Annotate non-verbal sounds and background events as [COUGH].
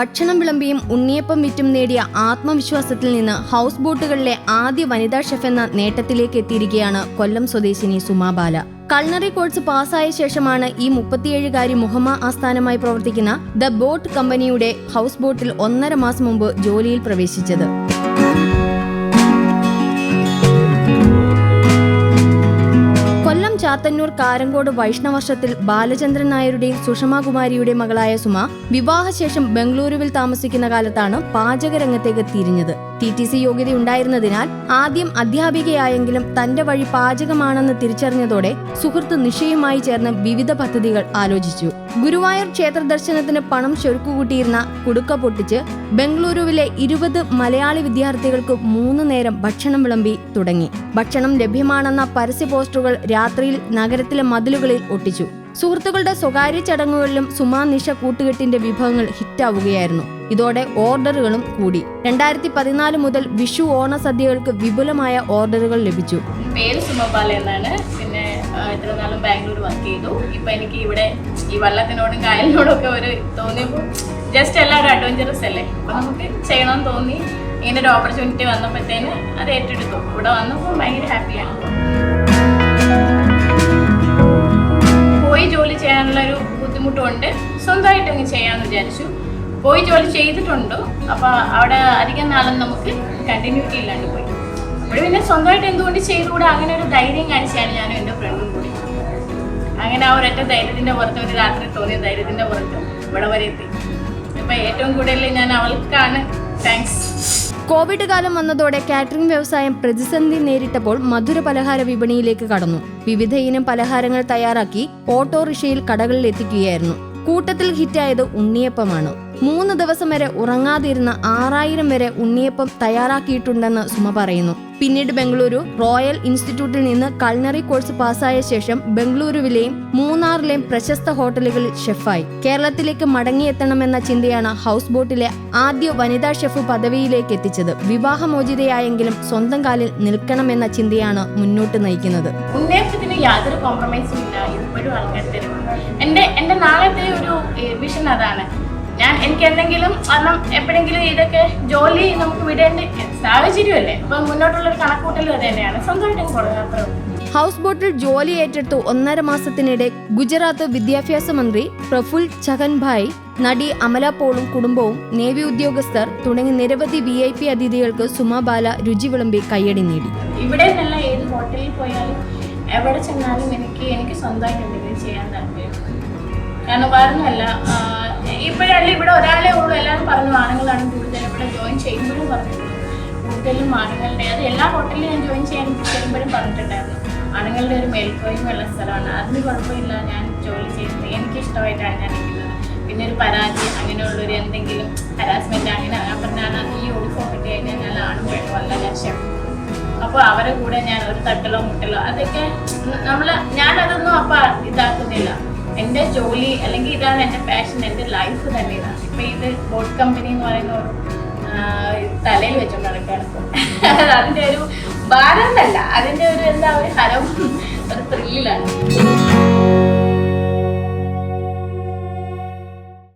ഭക്ഷണം വിളമ്പിയും ഉണ്ണിയപ്പം വിറ്റും നേടിയ ആത്മവിശ്വാസത്തിൽ നിന്ന് ഹൗസ് ബോട്ടുകളിലെ ആദ്യ വനിതാ ഷെഫ് എന്ന നേട്ടത്തിലേക്ക് എത്തിയിരിക്കുകയാണ് കൊല്ലം സ്വദേശിനി സുമാബാല കൾണറി കോഴ്സ് പാസ്സായ ശേഷമാണ് ഈ മുപ്പത്തിയേഴുകാരി മുഹമ്മ ആസ്ഥാനമായി പ്രവർത്തിക്കുന്ന ദ ബോട്ട് കമ്പനിയുടെ ഹൗസ് ബോട്ടിൽ ഒന്നര മാസം മുമ്പ് ജോലിയിൽ പ്രവേശിച്ചത്. ചാത്തന്നൂർ കാരങ്കോട് വൈഷ്ണവർഷത്തിൽ ബാലചന്ദ്രൻ നായരുടെയും സുഷമാകുമാരിയുടെയും മകളായ സുമ വിവാഹശേഷം ബംഗളൂരുവിൽ താമസിക്കുന്ന കാലത്താണ് പാചകരംഗത്തേക്ക് തിരിഞ്ഞത്. ടി ടി സി യോഗ്യതയുണ്ടായിരുന്നതിനാൽ ആദ്യം അധ്യാപികയായെങ്കിലും തന്റെ വഴി പാചകമാണെന്ന് തിരിച്ചറിഞ്ഞതോടെ സുഹൃത്ത് നിഷയുമായി ചേർന്ന് വിവിധ പദ്ധതികൾ ആലോചിച്ചു. ഗുരുവായൂർ ക്ഷേത്ര ദർശനത്തിന് പണം ചൊരുക്കുകൂട്ടിയിരുന്ന കുടുക്ക പൊട്ടിച്ച് ബംഗളൂരുവിലെ ഇരുപത് മലയാളി വിദ്യാർത്ഥികൾക്ക് മൂന്ന് നേരം ഭക്ഷണം വിളമ്പി തുടങ്ങി. ഭക്ഷണം ലഭ്യമാണെന്ന പരസ്യ പോസ്റ്ററുകൾ രാത്രിയിൽ നഗരത്തിലെ മതിലുകളിൽ ഒട്ടിച്ചു. സുഹൃത്തുക്കളുടെ സ്വകാര്യ ചടങ്ങുകളിലും സുമാ നിഷ കൂട്ടുകെട്ടിന്റെ വിഭവങ്ങൾ ഹിറ്റാവുകയായിരുന്നു. ഇതോടെ ഓർഡറുകളും കൂടി. രണ്ടായിരത്തി പതിനാല് മുതൽ വിഷു ഓണ സദ്യകൾക്ക് വിപുലമായ ഓർഡറുകൾ ലഭിച്ചു. പേര് സുമബാല എന്നാണ്. പിന്നെ ഇത്ര നാളും ബാംഗ്ലൂർ വർക്ക് ചെയ്തു. ഇപ്പൊ എനിക്ക് ഇവിടെ ഈ വള്ളത്തിനോടും കായലിനോടും ഒക്കെ ഒരു തോന്നിയപ്പോൾ ജസ്റ്റ് എല്ലാവരും അഡ്വഞ്ചറസ് അല്ലേ? അപ്പൊ നമുക്ക് ചെയ്യണം തോന്നി. ഇങ്ങനെ ഒരു ഓപ്പർച്യൂണിറ്റി വന്നപ്പോഴത്തേന് അത് ഏറ്റെടുത്തു. ഇവിടെ വന്നപ്പോൾ ഭയങ്കര ഹാപ്പിയാണ് സ്വന്തമായിട്ട് അങ്ങ് ചെയ്യാമെന്ന് വിചാരിച്ചു. പോയി ജോലി ചെയ്തിട്ടുണ്ട്. അപ്പോൾ അവിടെ അധികം നാളും നമുക്ക് കണ്ടിന്യൂറ്റി ഇല്ലാണ്ട് പോയി. അവിടെ പിന്നെ സ്വന്തമായിട്ട് എന്തുകൊണ്ട് ചെയ്തുകൂടെ? അങ്ങനെ ഒരു ധൈര്യം കാണിച്ചാണ് ഞാനും എന്റെ ഫ്രണ്ടും കൂടി. അങ്ങനെ ആ ഒരൊറ്റ ധൈര്യത്തിന്റെ പുറത്ത് ഒരു രാത്രി തോന്നിയ ധൈര്യത്തിന്റെ പുറത്ത് ഇവിടെ വരെ എത്തി. അപ്പം ഏറ്റവും കൂടുതൽ ഞാൻ അവൾക്കാണ് താങ്ക്സ് കോവിഡ് കാലം വന്നതോടെ കാറ്ററിംഗ് വ്യവസായം പ്രതിസന്ധി നേരിട്ടപ്പോൾ മധുര പലഹാര വിപണിയിലേക്ക് കടന്നു. വിവിധ ഇനം പലഹാരങ്ങൾ തയ്യാറാക്കി ഓട്ടോറിക്ഷയിൽ കടകളിൽ എത്തിക്കുകയായിരുന്നു കൂട്ടത്തിൽ ഹിറ്റായത് ഉണ്ണിയപ്പമാണ്. മൂന്ന് ദിവസം വരെ ഉറങ്ങാതിരുന്ന ആറായിരം വരെ ഉണ്ണിയപ്പം തയ്യാറാക്കിയിട്ടുണ്ടെന്ന് സുമ പറയുന്നു. പിന്നീട് ബംഗളൂരു റോയൽ ഇൻസ്റ്റിറ്റ്യൂട്ടിൽ നിന്ന് കൾണറി കോഴ്സ് പാസ്സായ ശേഷം ബംഗളൂരുവിലെയും മൂന്നാറിലെയും പ്രശസ്ത ഹോട്ടലുകളിൽ ഷെഫായി. കേരളത്തിലേക്ക് മടങ്ങിയെത്തണമെന്ന ചിന്തയാണ് ഹൗസ് ബോട്ടിലെ ആദ്യ വനിതാ ഷെഫ് പദവിയിലേക്ക് എത്തിച്ചത്. വിവാഹമോചിതയായെങ്കിലും സ്വന്തം കാലിൽ നിൽക്കണമെന്ന ചിന്തയാണ് മുന്നോട്ട് നയിക്കുന്നത്. യാതൊരു കോംപ്രമൈസും ഇപ്പോഴും ആൾക്കാർ തരും എന്റെ എന്റെ നാളത്തെ ഒരു വിഷൻ അതാണ്. ഞാൻ എനിക്ക് എന്തെങ്കിലും കാരണം എപ്പോഴെങ്കിലും ഇതൊക്കെ ജോലി നമുക്ക് വിടേണ്ട സാഹചര്യമല്ലേ? അപ്പം മുന്നോട്ടുള്ള ഒരു കണക്കൂട്ടലും അത് തന്നെയാണ്. സ്വന്തമായിട്ട് അത്രേ ഹൗസ് ബോട്ടിൽ ജോലി ഏറ്റെടുത്ത് ഒന്നര മാസത്തിനിടെ ഗുജറാത്ത് വിദ്യാഭ്യാസ മന്ത്രി പ്രഫുൽ ചഹൻഭായ് നടി അമല പോളും കുടുംബവും നേവി ഉദ്യോഗസ്ഥർ തുടങ്ങി നിരവധി വി ഐ പി അതിഥികൾക്ക് സുമാബാല രുചി വിളമ്പി കയ്യടി നേടി. ഇവിടെ ഏത് ഹോട്ടലിൽ പോയാലും എവിടെ ചെന്നാലും എനിക്ക് എനിക്ക് സ്വന്തമായിട്ട് എന്തെങ്കിലും ചെയ്യാൻ താല്പര്യം. കാരണം വേറൊന്നുമല്ല ഇപ്പോഴല്ലേ ഇവിടെ ഒരാളെ ഉള്ളൂ എല്ലാവരും പറഞ്ഞു ആണുങ്ങളാണ് കൂടുതൽ ഇവിടെ ജോയിൻ ചെയ്യുമ്പോഴും പറഞ്ഞിട്ടുണ്ട്. കൂടുതലും ആണുങ്ങളുടെ അത് എല്ലാ ഹോട്ടലിലും ഞാൻ ജോയിൻ ചെയ്യാൻ ചെയ്യുമ്പോഴും പറഞ്ഞിട്ടുണ്ടായിരുന്നു. ആണുങ്ങളുടെ ഒരു മേൽക്കോയ്മയുള്ള സ്ഥലമാണ്. അതിന് കുഴപ്പമില്ല ഞാൻ ജോലി ചെയ്യുന്നത്. എനിക്ക് ഇഷ്ടമായിട്ടാണ് ഞാൻ ഇരിക്കുന്നത്. പിന്നെ ഒരു പരാതി അങ്ങനെയുള്ളൊരു എന്തെങ്കിലും ഹരാസ്മെന്റ് അങ്ങനെ പറഞ്ഞാൽ ഈ യൂണിഫോം കിട്ടി കഴിഞ്ഞാൽ ഞാൻ ആണ് പെണ്ണും അല്ല ഞാൻ ഷെഫ് അപ്പോൾ അവരെ കൂടെ ഞാൻ ഒരു തട്ടലോ മുട്ടലോ അതൊക്കെ നമ്മൾ ഞാനതൊന്നും അപ്പൊ ഇതാക്കുന്നില്ല. എന്റെ ജോലി അല്ലെങ്കിൽ ഇതാണ് എന്റെ പാഷൻ എന്റെ ലൈഫ് തന്നെ ഇതാണ്. ഇപ്പൊ ഇത് ബോട്ട് കമ്പനി എന്ന് പറയുന്ന ഒരു തലയിൽ വെച്ചോണ്ട് നടക്കുകയാണ് ഇപ്പൊ. [LAUGHS] അതിന്റെ ഒരു ഭാരം എന്നല്ല. അതിന്റെ ഒരു എന്താ ഒരു ഹരം ഒരു ത്രില്ലിലാണ്